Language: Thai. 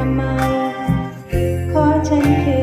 ทำไม ขอฉันคื